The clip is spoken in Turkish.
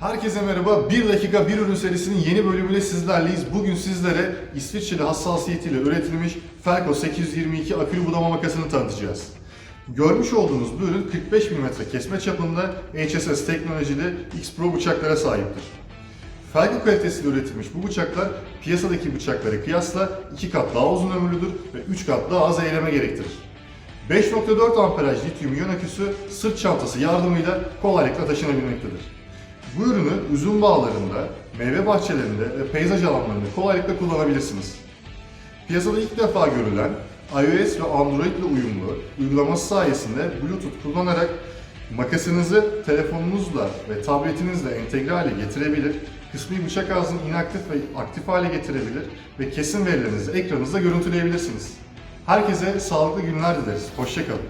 Herkese merhaba. 1 dakika 1 ürün serisinin yeni bölümüyle sizlerleyiz. Bugün sizlere İsviçreli hassasiyetiyle üretilmiş Felco 822 akülü budama makasını tanıtacağız. Görmüş olduğunuz bu ürün 45 mm kesme çapında HSS teknolojili X Pro bıçaklara sahiptir. Felco kalitesiyle üretilmiş bu bıçaklar piyasadaki bıçaklara kıyasla 2 kat daha uzun ömürlüdür ve 3 kat daha az eğleme gerektirir. 5.4 amperaj lityum iyon aküsü sırt çantası yardımıyla kolaylıkla taşınabilmektedir. Bu ürünü üzüm bağlarında, meyve bahçelerinde ve peyzaj alanlarında kolaylıkla kullanabilirsiniz. Piyasada ilk defa görülen iOS ve Android ile uyumlu uygulaması sayesinde Bluetooth kullanarak makasınızı telefonunuzla ve tabletinizle entegre hale getirebilir, kısmi bıçak ağzını inaktif ve aktif hale getirebilir ve kesim verilerinizi ekranınızda görüntüleyebilirsiniz. Herkese sağlıklı günler dileriz. Hoşçakalın.